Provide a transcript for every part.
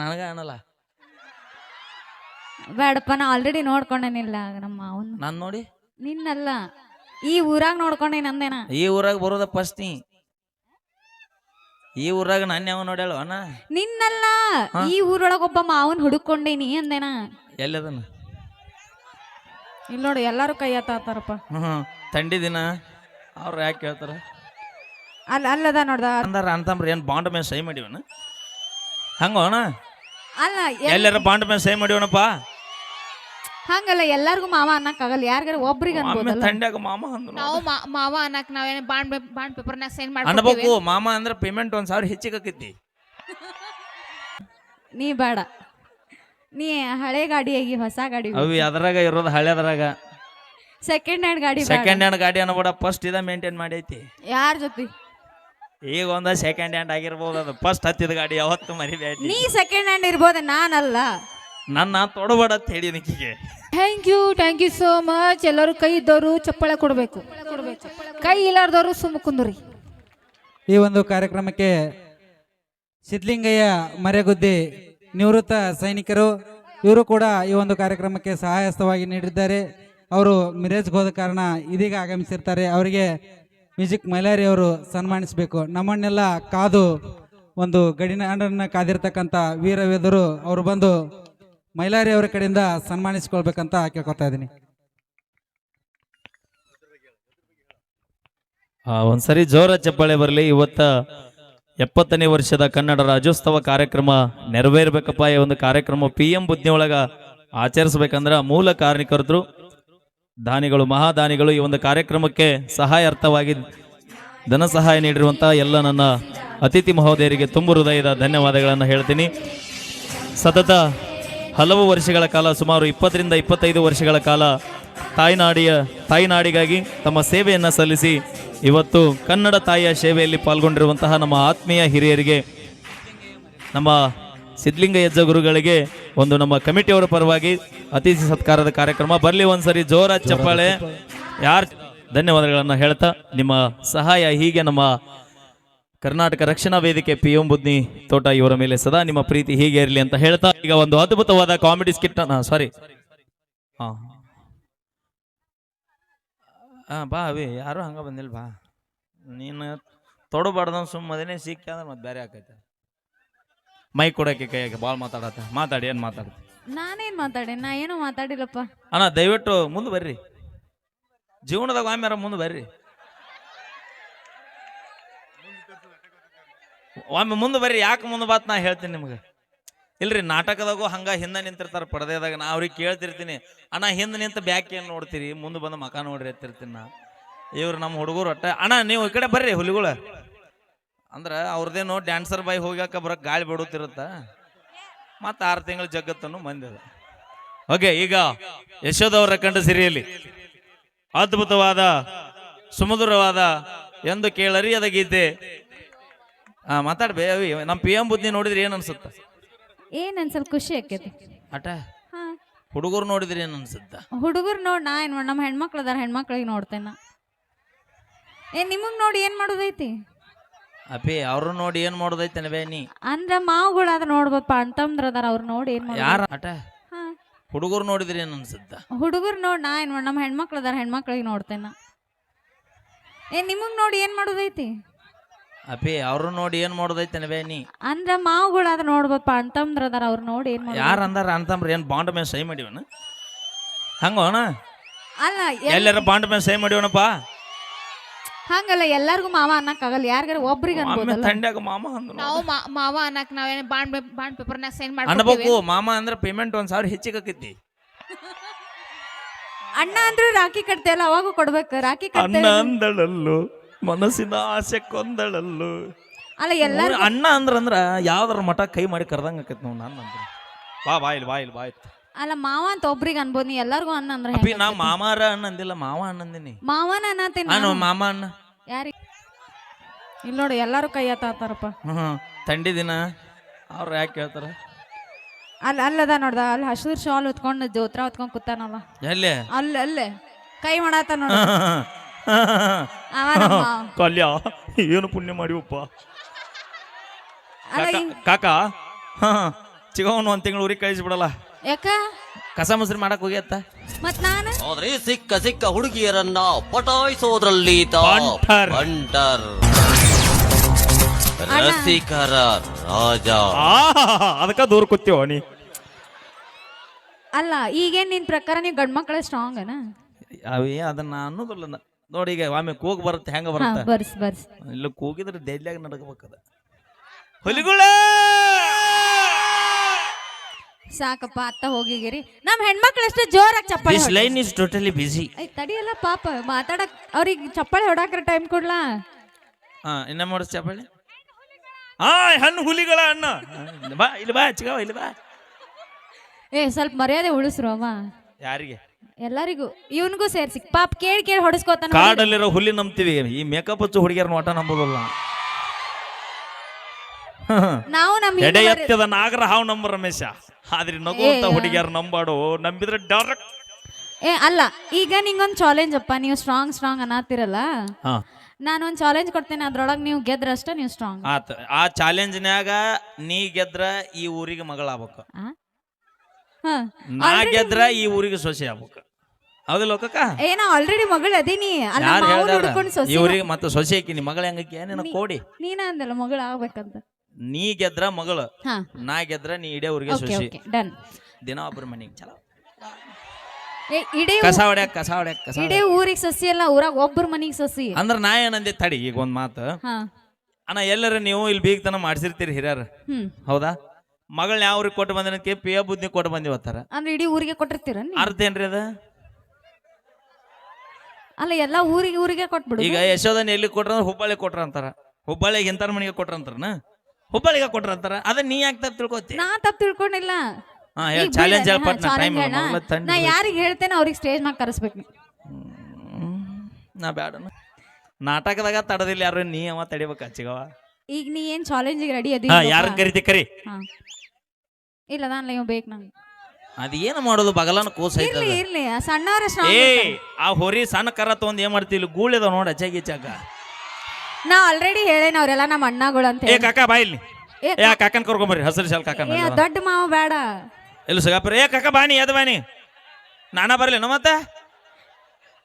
ನನಗ ಅನ್ನಲ್ಲ. ಬೇಡಪ್ಪ ನಾ ಆಲ್ರೆಡಿ ನೋಡ್ಕೊಂಡೇನಿಲ್ಲ ನಮ್ಮ ಅವನ್. ನಾನ್ ನೋಡಿ? ನಿನ್ನಲ್ಲ. ಈ ಊರಾಗ ನೋಡ್ಕೊಂಡೆ ನಂದೇನ? ಈ ಊರಾಗ ಬರೋದ ಫಸ್ಟ್ ನೀ. ಈ ಊರಾಗ ನಾನು ಯಾವ ನೋಡ್ಯಾಳ ಅಣ್ಣ? ನಿನ್ನಲ್ಲ. ಈ ಊರೊಳಗ ಒಬ್ಬ ಮಾವನ್ ಹುಡುಕೊಂಡೇನಿ ಅಂದೇನ? ಎಲ್ಲದನ? ಇಲ್ಲ ನೋಡಿ ಎಲ್ಲಾರು ಕೈ ಎತ್ತಾತಾರಪ್ಪ ಹ್ಞೂ ಥಂಡಿ ದಿನ ಅವ್ರು ಯಾಕೆ ಹೇಳ್ತಾರ ಅಲ್ಲ ಅಲ್ಲದ ನೋಡ್ದ. ಅಂದಾರ ಅಂತಂಬ್ರಿ ಏನು ಬಾಂಡ್ ಮೇಲೆ ಸೈ ಮಾಡಿವನ? ಹಂಗೋ ಅಣ್ಣ ಅಲ್ಲ ಎಲ್- ಎಲ್ಲಾರ ಬಾಂಡ್ ಮೇಲೆ ಸೈ ಮಾಡಿವಣಪ್ಪ ಹಂಗಲ್ಲ ಎಲ್ಲಾರ್ಗು ಮಾವ ಅನ್ನಕ್ಕಾಗಲ್ಲ. ಯಾರಿಗಾರ ಒಬ್ರಿಗೆ ಒಮ್ಮೆ ಅನ್ಬೋದಲ್ಲ. ಥಂಡ್ಯಾಗ ಮಾಮ ಅಂದ್ರು. ನಾವು ಮಾ- ಮಾವ ಅನ್ನಕ್ ನಾವೇನ ಬಾಂಡ್ ಬಾಂಡ್ ಪೇಪರ್ನಾಗ ಸೈನ್ ಅನ್ಬೇಕು ಮಾಡ್ಬೇಕು ಮಾಮ ಅಂದ್ರೆ ಪೇಮೆಂಟ್ ಒಂದ್ ಸಾವಿರ ಹೆಚ್ಚಿಗೆ ಆಕೈತಿ. ನೀ ಬೇಡ. ನೀ ಹಳೆ ಗಾಡಿ ಆಗಿ ಹೊಸ ಗಾಡಿ ಅವು ಅದ್ರಾಗ ಇರೋದು ಹಳೆದ್ರಾಗ ಸೆಕೆಂಡ್ ಹ್ಯಾಂಡ್ ಗಾಡಿ ಸೆಕೆಂಡ್ ಹ್ಯಾಂಡ್ ಗಾಡಿ ಅನ್ನಬೇಡ ಫಸ್ಟ್ ಇದ ಮೇಂಟೈನ್ ಮಾಡೈತಿ ಯಾರ ಜೊತೆ? ಈಗ ಒಂದ ಸೆಕೆಂಡ್ ಹ್ಯಾಂಡ್ ಆಗಿರ್ಬೋದು ಅದು ಫಸ್ಟ್ ಹತ್ತಿದ ಗಾಡಿ ಯಾವತ್ತು ಮರಿಬೇಡಿ ನೀ ಸೆಕೆಂಡ್ ಹ್ಯಾಂಡ್ ಇರ್ಬೋದು ನಾನಲ್ಲ. ನನ್ನ ತೊಡಬೇಡ ಅಂತ ಹೇಳಿ ನಿಕ್ಕಿಗೆ. Thank you thank you so much ಎಲ್ಲರೂ ಕೈ ಇದ್ದವರು ಚಪ್ಪಾಳೆ ಕೊಡಬೇಕು. ಕೈ ಇಲ್ಲಾರ್ದವರು ಸುಮ್ಮ ಕುಂದ್ರಿ. ಈ ಒಂದು ಕಾರ್ಯಕ್ರಮಕ್ಕೆ ಸಿದ್ಲಿಂಗಯ್ಯ ಮರೆಗುದ್ದಿ ನಿವೃತ್ತ ಸೈನಿಕರು ಇವರು ಕೂಡ ಈ ಒಂದು ಕಾರ್ಯಕ್ರಮಕ್ಕೆ ಸಹಾಯಸ್ಥವಾಗಿ ನೀಡಿದ್ದಾರೆ. ಅವರು ಮಿರೇಜ್ಗೆ ಹೋದ ಕಾರಣ ಇದೀಗ ಆಗಮಿಸಿರ್ತಾರೆ. ಅವರಿಗೆ ಮ್ಯೂಸಿಕ್ ಮೈಲಾರಿ ಅವರು ಸನ್ಮಾನಿಸಬೇಕು. ನಮ್ಮನ್ನೆಲ್ಲ ಕಾದು ಒಂದು ಗಡಿನಾಡನ್ನು ಕಾದಿರ್ತಕ್ಕಂಥ ವೀರವೇದರು ಅವರು ಬಂದು ಮೈಲಾರಿ ಅವರ ಕಡೆಯಿಂದ ಸನ್ಮಾನಿಸ್ಕೊಳ್ಬೇಕಂತ ಕೇಳ್ಕೊತಾ ಇದ್ದೀನಿ. ಒಂದ್ಸರಿ ಜೋರ ಚಪ್ಪಾಳೆ ಬರಲಿ. ಇವತ್ತ ಎಪ್ಪತ್ತನೇ ವರ್ಷದ ಕನ್ನಡ ರಾಜ್ಯೋತ್ಸವ ಕಾರ್ಯಕ್ರಮ ನೆರವೇರ್ಬೇಕಪ್ಪ. ಈ ಒಂದು ಕಾರ್ಯಕ್ರಮ ಪಿ ಎಂ ಬುದ್ಧಿ ಒಳಗ ಆಚರಿಸ್ಬೇಕಂದ್ರ ಮೂಲ ಕಾರಣಕರ್ತರು ದಾನಿಗಳು, ಮಹಾದಾನಿಗಳು ಈ ಒಂದು ಕಾರ್ಯಕ್ರಮಕ್ಕೆ ಸಹಾಯ ಅರ್ಥವಾಗಿ ಧನ ಸಹಾಯ ನೀಡಿರುವಂತಹ ಎಲ್ಲ ನನ್ನ ಅತಿಥಿ ಮಹೋದಯರಿಗೆ ತುಂಬು ಹೃದಯದ ಧನ್ಯವಾದಗಳನ್ನು ಹೇಳ್ತೀನಿ. ಸತತ ಹಲವು ವರ್ಷಗಳ ಕಾಲ, ಸುಮಾರು ಇಪ್ಪತ್ತರಿಂದ ಇಪ್ಪತ್ತೈದು ವರ್ಷಗಳ ಕಾಲ ತಾಯ್ನಾಡಿಯ, ತಾಯ್ನಾಡಿಗಾಗಿ ತಮ್ಮ ಸೇವೆಯನ್ನು ಸಲ್ಲಿಸಿ ಇವತ್ತು ಕನ್ನಡ ತಾಯಿಯ ಸೇವೆಯಲ್ಲಿ ಪಾಲ್ಗೊಂಡಿರುವಂತಹ ನಮ್ಮ ಆತ್ಮೀಯ ಹಿರಿಯರಿಗೆ, ನಮ್ಮ ಸಿದ್ಲಿಂಗ ಯಜ್ಜ ಗುರುಗಳಿಗೆ ಒಂದು ನಮ್ಮ ಕಮಿಟಿಯವರ ಪರವಾಗಿ ಅತಿಥಿ ಸತ್ಕಾರದ ಕಾರ್ಯಕ್ರಮ. ಬರಲಿ ಒಂದ್ಸರಿ ಜೋರ ಚಪ್ಪಾಳೆ. ಯಾರು ಧನ್ಯವಾದಗಳನ್ನು ಹೇಳ್ತಾ, ನಿಮ್ಮ ಸಹಾಯ ಹೀಗೆ ನಮ್ಮ ಕರ್ನಾಟಕ ರಕ್ಷಣಾ ವೇದಿಕೆ ಪಿ ಎಂ ಬುದ್ನಿ ತೋಟ ಇವರ ಮೇಲೆ ಸದಾ ನಿಮ್ಮ ಪ್ರೀತಿ ಹೀಗೆ ಇರಲಿ ಅಂತ ಹೇಳ್ತಾ, ಈಗ ಒಂದು ಅದ್ಭುತವಾದ ಕಾಮಿಡಿ ಸ್ಕಿಟ್ ಸಾರಿ ಹಾ ಬಾ ಅವಿ ಯಾರು ಹಂಗ ಬಂದಿಲ್ಲ ಬಾ. ನೀನು ತೊಡಬಾರ್ದ ಸುಮ್ಮನೆ ಸಿಕ್ಕ ಅಂದ್ರೆ ಮತ್ತೆ ಬೇರೆ ಆಕೈತೆ. ಮೈ ಕೊಡಕ್ಕೆ ಕೈಯಾಗೆ ಬಾಲ್ ಮಾತಾಡತ್ತ. ಮಾತಾಡಿ ಏನು ಮಾತಾಡಿ? ನಾನೇನ್ ಮಾತಾಡೆ? ನಾ ಏನು ಮಾತಾಡಿಲ್ಲಪ್ಪ. ಅಣ್ಣ ದಯವಿಟ್ಟು ಮುಂದೆ ಬರ್ರಿ. ಜೀವನದಾಗ ಆಮ್ಯಾರ ಮುಂದೆ ಬರ್ರಿ. ಒಮ್ಮೆ ಮುಂದೆ ಬರ್ರಿ ಯಾಕೆ ಮುಂದೆ ಬಾತ್ ನಾ ಹೇಳ್ತೀನಿ ನಿಮ್ಗೆ? ಇಲ್ರಿ ನಾಟಕದಾಗೂ ಹಂಗ ಹಿಂದೆ ನಿಂತಿರ್ತಾರ ಪರದೆದಾಗ. ನಾ ಅವ್ರಿಗೆ ಕೇಳ್ತಿರ್ತೀನಿ. ಅಣ್ಣ ಹಿಂದೆ ನಿಂತ ಬ್ಯಾಕ್ ಏನು ನೋಡ್ತೀರಿ? ಮುಂದೆ ಬಂದು ಮಕ ನೋಡ್ರಿ ಎತ್ತಿರ್ತೀನಿ ನಾ. ಇವ್ರು ನಮ್ಮ ಹುಡುಗರು ಒಟ್ಟ ಅಣ್ಣ ನೀವು ಈ ಕಡೆ ಬರ್ರಿ ಹುಲಿಗಳ. ಅಂದ್ರೆ ಅವ್ರದ್ದೇನೋ ಡ್ಯಾನ್ಸರ್ ಬಾಯ್ ಹೋಗ್ಯಾಕ ಬರಕ್ ಗಾಳಿ ಬಿಡುತ್ತಿರುತ್ತ ಮತ್ತೆ ಆರು ತಿಂಗಳ ಜಗತ್ತನ್ನು ಮಂದಿದ ಓಕೆ ಈಗ ಯಶೋದವರ ಕಂಡ ಸಿರಿಯಲ್ಲಿ ಅದ್ಭುತವಾದ ಸುಮಧುರವಾದ ಎಂದು ಕೇಳರಿಯದ ಗೀತೆ. ಹಾ ಮಾತಾಡ್ಬೇ ನಮ್ಮ ಪಿ ಎಂ ಬುದ್ಧಿ ನೋಡಿದ್ರೆ ಏನ್ ಅನ್ಸುತ್ತ? ಏನ್ ಅನ್ಸಲ್? ಖುಷಿ ಆಕೈತಿ ಅಟ ಹಾ. ಹುಡುಗರು ನೋಡಿದ್ರೆ ಏನ್ ಅನ್ಸುತ್ತ? ಹುಡುಗರು ನೋಡ್ ನಾ ಏನ್ ನಮ್ಮ ಹೆಣ್ಮಕ್ಳು ಅದಾರ ಹೆಣ್ಮಕ್ಳಿಗೆ ನೋಡ್ತೇನೆ ಏ ನಿಮಗ್ ನೋಡಿ ಏನ್ ಮಾಡೋದೈತಿ? ಅಪ್ಪಿ ಅವ್ರು ನೋಡಿ ಏನ್ ಮಾಡೋದೈತೆ ಬೇ ನೀ? ಅಂದ್ರ ಮಾವುಗಳು ಅದ ನೋಡ್ಬೋದಪ್ಪ ಅಂತಂದ್ರ ಅದಾರ ಅವ್ರು ನೋಡಿ ಏನ್ ಯಾರ? ಅಟ? ಹಾ. ಹುಡುಗರು ನೋಡಿದ್ರೆ ಏನ್ ಅನ್ಸುತ್ತ? ಹುಡುಗರು ನೋಡಿ ನಾ ಏನ್ ಮಾಡ್- ನಮ್ಮ ಹೆಣ್ಮಕ್ಳು ಅದಾರ ಹೆಣ್ಮಕ್ಳಿಗೆ ನೋಡ್ತೇನ ಏ ನಿಮಗ್ ನೋಡಿ ಏನ್ ಮಾಡೋದೈತಿ? ಅಪ್ಪಿ ಅವ್ರು ನೋಡಿ ಏನ್ ಮಾಡೋದೈತೆ ನವೇನಿ ನೀ? ಅಂದ್ರ ಮಾವುಗಳು ಅದ ನೋಡ್ಬೋದಪ್ಪ ಅಂತಂದ್ರ ಅದಾರ ಅವ್ರು ನೋಡಿ ಏನ್ ಮಾಡೋದು? ಯಾರ ಅಂದಾರ ಅಂತಂದ್ರ ಏನ್ ಬಾಂಡ್ ಮೇಲೆ ಸೈ ಮಾಡಿವನ? ಹಂಗೋ ಅಣ್ಣ? ಅಲ್ಲ ಎಲ್ಲರ ಎಲ್ಲಾರ ಬಾಂಡ್ ಮೇಲೆ ಸೈ ಮಾಡಿವನಪ್ಪ? ಹಂಗಲ್ಲ ಎಲ್ಲಾರ್ಗು ಮಾವ ಅನ್ನಕ್ಕಾಗಲ್ಲ ಯಾರಿಗಾರ ಒಬ್ರಿಗೆ ಒಮ್ಮೆ ಅನ್ಬೋದಲ್ಲ. ಥಂಡ್ಯಾಗ ಮಾಮ ಅಂದ್ರು ನಾವು ಮಾ- ಮಾವ ಅನ್ನಕ್ ನಾವೇನು ಬಾಂಡ್ ಬಾಂಡ್ ಪೇಪರ್ನಾಗ ಸೈನ್ ಅನ್ಬೇಕು ಮಾಡ್ಬೇಕು ಮಾಮ ಅಂದ್ರೆ ಪೇಮೆಂಟ್ ಒಂದ್ ಸಾವಿರ ಹೆಚ್ಚಿಗೆ ಆಕೈತಿ. ಅಣ್ಣ ಅಂದ್ರು ರಾಖಿ ಕಟ್ತೇಲ್ಲ ಅವಾಗೂ ಕೊಡ್ಬೇಕು. ರಾಖಿ ಅಣ್ಣ ಕಟ್ತೇವೆ ಅಂದಳಲ್ಲು ಮನಸ್ಸಿನ ಆಸೆ ಕೊಂದಳಲ್ಲು. ಅಲ್ಲ ಎಲ್ಲಾರು ಅಣ್ಣ ಅಂದ್ರ ಅಂದ್ರ ಯಾವ್ದಾರ ಮಠ ಕೈ ಮಾಡಿ ಕರ್ದಂಗ ಆಕೈತಿ ನೋಡ್ ನಾನು ಅಂದ್ರೆ. ಬಾ ಬಾ ಇಲ್ಲಿ ಬಾ ಇಲ್ಲಿ ಬಾ. ಅಲ್ಲ ಮಾವ ಅಂತ ಒಬ್ರಿಗೆ ಅನ್ಬೋದು ನೀ ಎಲ್ಲಾರ್ಗು ಅನ್ನ ಅಂದ್ರೆ ಅಪ್ಪಿ ನಾ ಮಾಮಾರ ಅನ್ನಂದಿಲ್ಲ ಮಾವ ಅನ್ನಂದಿನಿ ಮಾವನ ಅನ್ನತೀನಿ ನಾನು. ಮಾಮ ಅಣ್ಣ ಯಾರಿ ಇಲ್ಲಿ ನೋಡಿ ಎಲ್ಲಾರು ಕೈ ಎತ್ತಾತಾರಪ್ಪ ಹ್ಮ್ ಥಂಡಿ ದಿನ ಅವ್ರು ಯಾಕೆ ಹೇಳ್ತಾರೆ? ಅಲ್ಲ ಅಲ್ಲದ ನೋಡ್ದ ಅಲ್ಲಿ ಹಸಿರು ಶಾಲ್ ಹೊತ್ಕೊಂಡು ಜೋತ್ರ ಹೊತ್ಕೊಂಡ್ ಕೂತಾನಲ್ಲ. ಎಲ್ಲಿ? ಅಲ್ಲ ಅಲ್ಲೇ. ಕೈ ಮಾಡಾತ ನೋಡ. ಅವ ನಮ್ಮ ಮಾವ. ಕಲ್ಯ ಏನು ಪುಣ್ಯ ಮಾಡಿವಪ್ಪ? ಅಲ್ಲ ಕಾಕ- ಹಿಂಗ್ ಕಾಕ ಹಾ ಚಿಗವನ್ ಒಂದ್ ತಿಂಗಳು ಊರಿಗೆ ಕಳಿಸ್ಬಿಡಲ್ಲ ಯಾಕ? ಕಸ ಮೊಸರು ಮಾಡಕ್ ಹೋಗ್ಯತ್ತ? ಮತ್ ನಾನು? ಆದ್ರೆ ಸಿಕ್ಕ ಸಿಕ್ಕ ಹುಡುಗಿಯರನ್ನ ಪಟಾಯಿಸೋದ್ರಲ್ಲಿ ಈತ ಬಂಟರ್. ಬಂಟರ್. ರಸಿಕರ ರಾಜ. ಅದಕ್ಕ ದೂರ ಕೂತೀವ ನೀ. ಅಲ್ಲ ಈಗೇನ್ ನಿನ್ ಪ್ರಕಾರ ನೀವು ಗಂಡ್ ಮಕ್ಕಳ ಸ್ಟ್ರಾಂಗ್ ಅನ? ಅವೇ ಅದನ್ನ ಅನ್ನೋದಿಲ್ಲ ನ- ನೋಡಿ ಈಗ ಒಮ್ಮೆ ಕೂಗ್ ಬರುತ್ತೆ ಹೆಂಗ ಹಾ ಬರುತ್ತೆ ಬರ್ಸ್ ಬರ್ಸ್. ಇಲ್ಲ ಕೂಗಿದ್ರೆ ಡೆಲ್ಲಿಯಾಗ ನಡಕಬೇಕದ ಹುಲಿಗುಳ ಸಾಕಪ್ಪ ಅತ್ತ ಹೋಗಿಗಿರಿ ನಮ್ ಹೆಣ್ಮಕ್ಳು ಅಷ್ಟೇ ಜೋರಾಗಿ ಚಪ್ಪಾಳೆ ದಿಸ್ ಹೊಡಿ- line is totally busy I ತಡಿಯಲ್ಲ ಪಾಪ ಮಾತಾಡಕ್ ಅವ್ರಿಗೆ ಚಪ್ಪಾಳೆ ಹೊಡಾಕ್ರ ಟೈಮ್ ಕೊಡ್ಲಾ? ಹಾ ಇನ್ನ ಮಾಡಿಸ್ ಚಪ್ಪಳಿ? ಹಾ ಹಣ್ಣು ಹುಲಿಗಳ ಅಣ್ಣ. ಬಾ ಇಲ್ಲಿ ಬಾ ಚಿಗವ ಇಲ್ಲಿ ಬಾ. ಏ ಸ್ವಲ್ಪ ಮರ್ಯಾದೆ ಉಳಿಸ್ರು ಅಮ್ಮ. ಯಾರಿಗೆ? ಎಲ್ಲರಿಗೂ ಇವನ್ಗೂ ಸೇರ್ಸಿ. ಪಾಪ ಕೇಳಿ ಕೇಳಿ ಹೊಡಿಸ್ಕೋತಾನ ಕಾಡಲ್ಲಿರೋ ಹುಲಿ ನಂಬ್ತೀವಿ. ಈ ಮೇಕಪ್ ಹಚ್ಚು ಹುಡುಗಿಯರ್ ನೋಟ ನಂಬೋದಲ್ಲ. ನಾವು ನಮ್ಮ ಎಡೆ ಎತ್ತದ ನಾಗರ ಹಾವು ನಂಬ ರಮೇಶ. ಆದ್ರೆ ನಗುವಂತ ಹುಡುಗಿಯರು ಹುಡುಗಿಯರ್ ನಂಬಾಡು ನಂಬಿದ್ರೆ ಡೈರೆಕ್ಟ್ ಏ ಅಲ್ಲ ಈಗ ನಿಂಗೊಂದು ಚಾಲೆಂಜ್ ಅಪ್ಪ ನೀವು ಸ್ಟ್ರಾಂಗ್ ಸ್ಟ್ರಾಂಗ್ ಅನ್ನತ್ತಿರಲ್ಲ ಹಾ. ನಾನು ಒಂದು ಚಾಲೆಂಜ್ ಕೊಡ್ತೇನೆ ಅದ್ರೊಳಗೆ ನೀವು ಗೆದ್ರಷ್ಟ ನೀವು ಸ್ಟ್ರಾಂಗ್ ಆತ ಆ ಚಾಲೆಂಜ್ನ್ಯಾಗ ನೀ ಗೆದ್ರ ಈ ಊರಿಗೆ ಮಗಳಾಗ್ಬೇಕು. ಹಾ ನಾ ಗೆದ್ರ ಈ ಊರಿಗೆ ಸೊಸೆ ಆಗ್ಬೇಕು. ಹೌದಿಲ್ಲ ಕಕ್ಕ ಏ ನಾ ಆಲ್ರೆಡಿ ಮಗಳು ಅದೀನಿ. ಅಲ್ಲ ಯಾರು ಮಾವು ಹೇಳ್ದಾರ ಸೊಸಿ ಈ ಊರಿಗೆ ಮತ್ತೆ ಸೊಸೆ ಆಕಿ ನಿ ಮಗಳ ಹೆಂಗಕ್ಕೆ ಏನೇನ ಕೋಡಿ. ನೀನ ಅಂದಲ್ಲ ಮಗಳು ಆಗ್ಬೇಕಂತ. ನೀ ಗೆದ್ರ ಮಗಳು ಹಾ. ನಾ ಗೆದ್ರ ನೀ ಇಡೇ ಊರಿಗೆ ಓಕೆ ಸೊಸಿ. ಓಕೆ ಡನ್ ದಿನ ಒಬ್ಬರ ಮನೆಗೆ ಚಲೋ. ಏ ಇಡೀ ಕಸ ಹೊಡ್ಯಾಕ ಕಸ ಹೊಡ್ಯಾಕ ಕಸ ಇಡೀ ಊರಿಗೆ ಸಸಿ ಅಲ್ಲ ಊರಾಗ ಒಬ್ಬರ ಮನಿಗೆ ಸಸಿ. ಅಂದ್ರ ನಾ ಏನಂದೆ ತಡಿ ಈಗ ಒಂದ್ ಮಾತು. ಹಾ. ಅಣ್ಣ ಎಲ್ಲರ ನೀವು ಇಲ್ಲಿ ಬೀಗ್ತನ ಮಾಡ್ಸಿರ್ತೀರಿ ಹಿರಿಯರ್. ಹ್ಮ್. ಹೌದಾ? ಮಗಳನ್ನ ಯಾವ ಊರಿಗೆ ಕೊಟ್ಟು ಬಂದಿನಕ್ಕೆ ಪಿಯ ಬುದ್ಧಿ ಕೊಟ್ಟು ಬಂದಿವತ್ತಾರ ಅಂದ್ರೆ ಇಡೀ ಊರಿಗೆ ಕೊಟ್ಟಿರ್ತೀರ? ಅರ್ಥ ಏನ್ರಿ ಅದ? ಅಲ್ಲ ಎಲ್ಲಾ ಊರಿಗೆ ಊರಿಗೆ ಕೊಟ್ಬಿಡು ಈಗ ಯಶೋದನ್ ಎಲ್ಲಿ ಕೊಟ್ರ ಅಂದ್ರೆ ಹುಬ್ಬಳ್ಳಿ ಕೊಟ್ರ ಅಂತಾರ. ಹುಬ್ಬಳ್ಳಿಗೆ ಇಂತರ ಮನೆಗೆ ಕೊಟ್ರ ಅಂತಾರನ? ಹುಬ್ಬಳ್ಳಿಗೆ ಕೊಟ್ರ ಅಂತಾರ. ಅದನ್ನ ನೀ ಯಾಕೆ ತಪ್ಪು ತಿಳ್ಕೊತಿ? ನಾ ತಪ್ಪು ತಿಳ್ಕೊಂಡಿಲ್ಲ. ಹಾ ಈಗ ಹೇಳಿ ಬಿಡು, ಚಾಲೆಂಜ್ ಹಾ, ಹೇಳ್ಪಟ್ ನಾ challenge ಟೈಮ್. ನಾ ಯಾರಿಗೆ ಹೇಳ್ತೇನೆ ಅವ್ರಿಗೆ ಸ್ಟೇಜ್ ಮ್ಯಾಗ ಕರೆಸ್ಬೇಕು ನೀ. ನಾ ಬ್ಯಾಡ ನಾಟಕದಾಗ ತಡದಿಲ್ಲ ಯಾರು ನೀ ಅವ ತಡಿಬೇಕು ಚಿಗವ ಈಗ ನೀ ಏನ್ ಚಾಲೆಂಜ್ ರೆಡಿ ಅದಿ ಹಾ ಯಾರನ್ನ ಕರಿತಿ ಕರಿ. ಹಾ. ಇಲ್ಲ ನಾನು ಇವ್ ಬೇಕು ನಂಗೆ. ಅದ್ ಏನ್ ಮಾಡೋದು ಬಗಲನ ಕೂಸ ಇರ್ಲಿ ಇರ್ಲಿ ಆ ಸಣ್ಣವರ ಏ ಆ ಹೊರಿ ಸಣ್ಣ ಕರ ತಗೊಂಡ್ ಏನ್ ಮಾಡ್ತಿ ಇಲ್ಲಿ ಗೂಳಿದ ನೋಡ ಚಗಿ ಚಗ ನಾ ಆಲ್ರೆಡಿ ಹೇಳೇನ ಅವ್ರೆಲ್ಲ ನಮ್ಮ ಅಣ್ಣಗಳು ಅಂತ ಏ ಹೇಳಿ. ಕಾಕ ಬಾ ಇಲ್ಲಿ. ಏ, ಏ ಆ ಕಾಕನ್ ಕರ್ಕೊಂಬರ್ರಿ ಹಸಿರು ಶಾಲ್ ಕಾಕನ್ ಏ ದೊಡ್ಡ ಮಾವ ಬೇಡ. ಇಲ್ಲ ಸಿಗಾಪುರ? ಏ ಕಾಕ ಬಾನಿ ಎದ್ ಬಾನಿ ನಾನಾ ಬರ್ಲಿ ಮತ್ತೆ?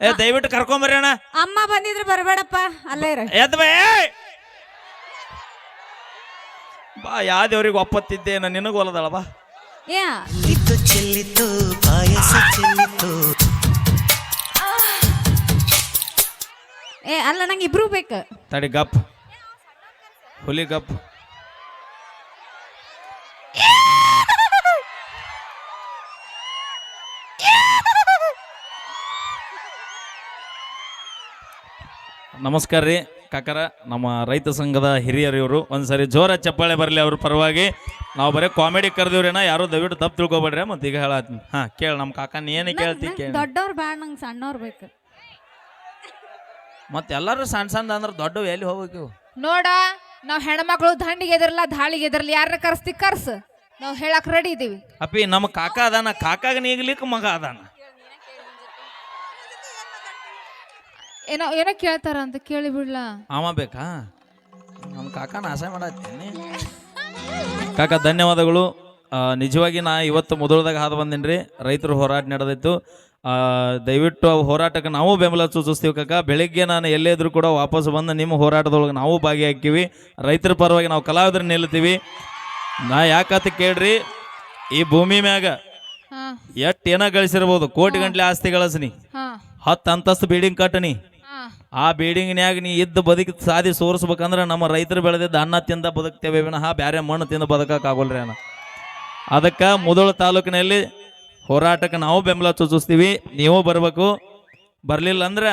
ಏ ದಯವಿಟ್ಟು ಕರ್ಕೊಂಬರ್ರಿ ಅಣ್ಣ. ಅಮ್ಮ ಬಂದಿದ್ರೆ ಬರಬೇಡಪ್ಪ ಅಲ್ಲೇ ಇರ. ಎದ್ ಬಾ ಏ! ಬಾ ಯಾ ದೇವ್ರಿಗೆ ಒಪ್ಪತ್ತಿದ್ದೆ ನಾನು ನಿನಗೂ ಒಲದಳ ಬಾ. ಏ ಏ ಅಲ್ಲ ನಂಗೆ ಇಬ್ರು ಬೇಕು. ತಡಿ ಗಪ್. ಹುಲಿ ಗಪ್. ನಮಸ್ಕಾರ ರೀ ಕಾಕರ. ನಮ್ಮ ರೈತ ಸಂಘದ ಹಿರಿಯರು ಇವರು. ಒಂದ್ಸರಿ ಜೋರ ಚಪ್ಪಾಳೆ ಬರಲಿ ಅವ್ರ ಪರವಾಗಿ. ನಾವು ಬರೀ ಕಾಮಿಡಿ ಕರೆದಿವ್ರೇನ ಯಾರು ದಯವಿಟ್ಟು ತಪ್ಪು ತಿಳ್ಕೊಬೇಡ್ರಿ ಮತ್ತೆ ಈಗ ಹೇಳತ್ತೀನಿ ಹಾ ಕೇಳ ನಮ್ಮ ಕಾಕ ನೀ ಏನು ಕೇಳ್ತಿ ಕೇಳಿ. ದೊಡ್ಡವ್ರು ಬೇಡ ನಂಗೆ ಸಣ್ಣವ್ರು ಬೇಕು. ಮತ್ತೆ ಎಲ್ಲರೂ ಸಣ್ಣ ಸಣ್ಣ ಅಂದ್ರೆ ದೊಡ್ಡ ಎಲ್ಲಿ ಹೋಗ್ಬೇಕು? ನೋಡ ನಾವ್ ಹೆಣ್ಮಕ್ಳು ದಂಡಿಗೆ ಎದರ್ಲ ದಾಳಿಗೆ ಎದರ್ಲಿ ಯಾರನ್ನ ಕರ್ಸ್ತಿ ಕರ್ಸ್. ನಾವ್ ಹೇಳಕ್ ರೆಡಿ ಇದೀವಿ. ಅಪ್ಪಿ ನಮ್ಮ ಕಾಕ ಅದಾನ ಕಾಕಾಗ ನೀಗ್ಲಿಕ್ಕೆ ಮಗ ಅದಾನ. ಏನೋ ಏನೋ ಕೇಳ್ತಾರ ಅಂತ ಕೇಳಿ ಬಿಡ್ಲಾ? ಅವ ಬೇಕಾ? ನಮ್ಮ ಕಾಕನ ಆಸೆ ಮಾಡತ್ತೀನಿ. ಕಾಕ ಧನ್ಯವಾದಗಳು. ಆ, ನಿಜವಾಗಿ ನಾ ಇವತ್ತು ಮೊದಲದಾಗ ಹಾದು ಬಂದೇನ್ರಿ. ರೈತರು ಹೋರಾಟ ನಡೆದಿತ್ತು. ದಯವಿಟ್ಟು ಹೋರಾಟಕ್ಕೆ ನಾವು ಬೆಂಬಲ ಸೂಚಿಸ್ತೀವಿ ಕಾಕ. ಬೆಳಿಗ್ಗೆ ನಾನು ಎಲ್ಲೇ ಇದ್ರೂ ಕೂಡ ವಾಪಸ್ ಬಂದು ನಿಮ್ಮ ಹೋರಾಟದೊಳಗೆ ನಾವು ಭಾಗಿಯಾಗ್ತೀವಿ. ರೈತರ ಪರವಾಗಿ ನಾವು ಕಲಾವಿದ್ರೆ ನಿಲ್ತೀವಿ. ನಾ ಯಾಕತ್ತ ಕೇಳ್ರಿ ಈ ಭೂಮಿ ಮ್ಯಾಗ ಎಷ್ಟು ಏನ ಗಳಿಸಿರ್ಬೋದು ಕೋಟಿ ಗಂಟ್ಲೆ ಆಸ್ತಿ ಗಳಿಸ್ನಿ. ಹತ್ತು ಅಂತಸ್ತು ಬಿಲ್ಡಿಂಗ್ ಕಟ್ಟನಿ ಆ ಬಿಲ್ಡಿಂಗ್ನ್ಯಾಗ ನೀ ಇದ್ದ ಬದುಕಿ ಸಾಧಿ ಸೋರಿಸ್ಬೇಕಂದ್ರೆ ನಮ್ಮ ರೈತರು ಬೆಳೆದಿದ್ದ ಅನ್ನ ತಿಂದ ಬದುಕ್ತೇವೆ. ವಿನಃ ಬ್ಯಾರೆ ಮಣ್ಣು ತಿಂದ ಬದುಕಕ್ಕಾಗಲ್ರಿ ಅಣ್ಣ. ಅದಕ್ಕೆ ಮುದೋಳ ತಾಲೂಕಿನಲ್ಲಿ ಹೋರಾಟಕ್ಕೆ ನಾವು ಬೆಂಬಲ ಸೂಚಿಸ್ತೀವಿ. ನೀವು ಬರಬೇಕು. ಬರಲಿಲ್ಲ ಅಂದ್ರ?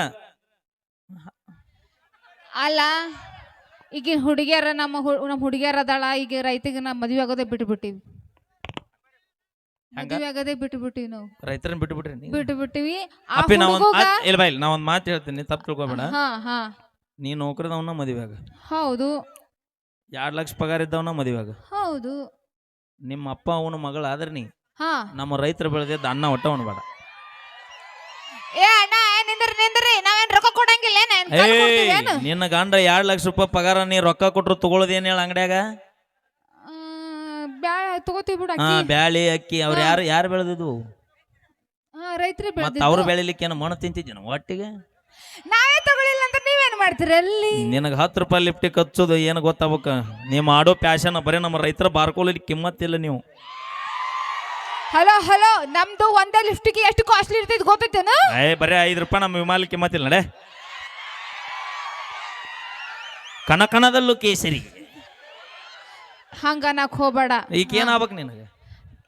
ಅಲ್ಲ ಈಗ ಹುಡುಗಿಯರ ನಮ್ಮ ಹು- ನಮ್ಮ ಹುಡುಗಿಯರ ಅದಾಳ ಈಗ ರೈತಿಗೆ ನಾವು ಮದ್ವೆ ಆಗೋದೇ ಬಿಟ್ಟು ಬಿಟ್ಟಿವಿ ಹೆಂಗ? ಮದ್ವೆ ಆಗೋದೇ ಬಿಟ್ಟು ಬಿಟ್ಟಿವಿ ನಾವು. ರೈತರನ್ನ ಬಿಟ್ಟು ಬಿಟ್ರಿ ನೀವು? ಬಿಟ್ಟು ಬಿಟ್ಟಿವಿ ಆ ಅಪ್ಪಿ ನಾ ಒಂದು ಹುಡುಗ ಇಲ್ಲ ಬಾಯ್ ನಾ ಒಂದು ಮಾತು ಹೇಳ್ತೀನಿ ತಪ್ಪು ತಿಳ್ಕೊಬೇಡ. ಹಾ ಹಾ. ನೀ ನೌಕರಿದವನ್ನ ಮದುವೆಯಾಗ ಹೌದು. ಎರಡ್ ಲಕ್ಷ ಪಗಾರ ಇದ್ದವನ ಮದುವೆಯಾಗ ಹೌದು. ನಿಮ್ಮ ಅಪ್ಪ ಅವನ ಮಗಳ ಆದ್ರೆ ನೀ? ಹಾ. ನಮ್ಮ ರೈತರು ಬೆಳೆದಿದ್ದ ಅನ್ನ ಒಟ್ಟ ಉಣ್ಬೇಡ. ಏ ಅಣ್ಣ ಏ ನಿಂದ್ರಿ ನಿಂದ್ರಿ. ನಾವೇನ್ ರೊಕ್ಕ ಕೊಡಂಗಿಲ್ಲ ಏನ್ ಏನ್ ಕಳ್ದ್ ಕೊಡ್ತೀವಿ ಏಯ್ ಏನು? ನಿನ್ನ ಗಂಡ ಎರಡ್ ಲಕ್ಷ ರೂಪಾಯಿ ಪಗಾರ ನೀ ರೊಕ್ಕ ಕೊಟ್ರು ತಗೊಳ್ಳೋದು ಏನ್ ಹೇಳ ಅಂಗಡ್ಯಾಗ? ಆ, ತಗೋತೀವಿ ಬಿಡು ಹಾ ಅಕ್ಕಿ. ಬ್ಯಾಳಿ ಅಕ್ಕಿ ಅವ್ರ ಯಾರು ಯಾರು ಬೆಳೆದಿದ್ವು? ಹಾ ರೈತರೇ ಮತ್ತ ಬೆಳೆದಿದ್ದು. ಅವ್ರು ಬೆಳಿಲಿಕ್ಕೆ ಮಣ್ಣು ತಿಂತಿದ್ದಿನ ಒಟ್ಟಿಗೆ? ನಾವೇ ತಗೊಳಿಲ್ಲ ಅಂತ ನೀವೇನ್ ಮಾಡ್ತೀರಿ ಅಲ್ಲಿ? ನಿನಗೆ ಹತ್ತು ರೂಪಾಯಿ ಲಿಫ್ಟಿಗೆ ಹಚ್ಚೋದು ಏನು ಗೊತ್ತಾಗ್ಬೇಕು? ನೀವು ಮಾಡೋ ಪ್ಯಾಷನ್ ಬರೀ ನಮ್ಮ ರೈತರ ಬಾರ್ಕೊಳ್ಳಿ ಕಿಮ್ಮತ್ತಿಲ್ಲ ನೀವು. ಹಲೋ ಹಲೋ ನಮ್ದು ಒಂದೇ ಲಿಫ್ಟಿಗೆ ಎಷ್ಟು ಕಾಸ್ಟ್ಲಿ ಇರ್ತೈತಿ ಗೊತ್ತೈತೇನು? ಏ ಬರೀ ಐದು ರೂಪಾಯಿ ನಮ್ಮ ವಿಮಾನ ಮತ್ತಿಲ್ಲ ನಡೆ. ಕಣಕಣದಲ್ಲೂ ಕೇಸರಿ. ಹಂಗ ನಾಕ್ ಹೋಗ್ಬೇಡ. ಈಗ ಏನಾಗ್ಬೇಕು ನಿನಗೆ?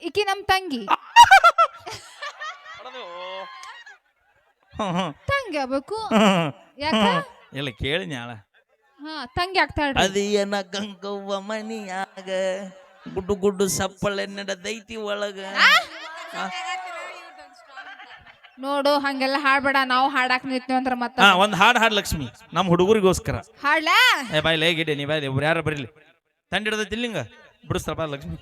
ಈಕಿ ನಮ್ಮ ತಂಗಿ. ತಂಗಿ ಆಗ್ಬೇಕು. ಯಾಕ? ಇಲ್ಲ ಕೇಳಿ ಹಾ ತಂಗಿ ಅದು ಏನ ಗಂಗವ್ವ ಮನಿಯಾಗ ಗುಡ್ಡು ಗುಡ್ಡು ಸಪ್ಪಳೆ ನಡದೈತಿ ಒಳಗ. ನೋಡು ಹಂಗೆಲ್ಲ ಹಾಡ್ಬೇಡ. ನಾವು ಹಾಡಾಕ್ ನಿಂತೀವಿ ಅಂದ್ರ ಮತ್ತ ಹಾ ಒಂದ್ ಹಾಡ್ ಹಾಡ್ ಲಕ್ಷ್ಮಿ. ನಮ್ಮ ಹುಡುಗರಿಗೋಸ್ಕರ. ಹಾಡ್ಲಾ? ಏ ಬಾಯ್ ನೀವ್ ಗಿಡೆ ನೀ ಯಾರು ಬರೀಲಿ ತಂಡ ಹಿಡ್ದೈತಿ ಇಲ್ಲಿಂಗ. ಬಿಡಿಸ್ತಾರಪ್ಪ ಲಕ್ಷ್ಮಿ.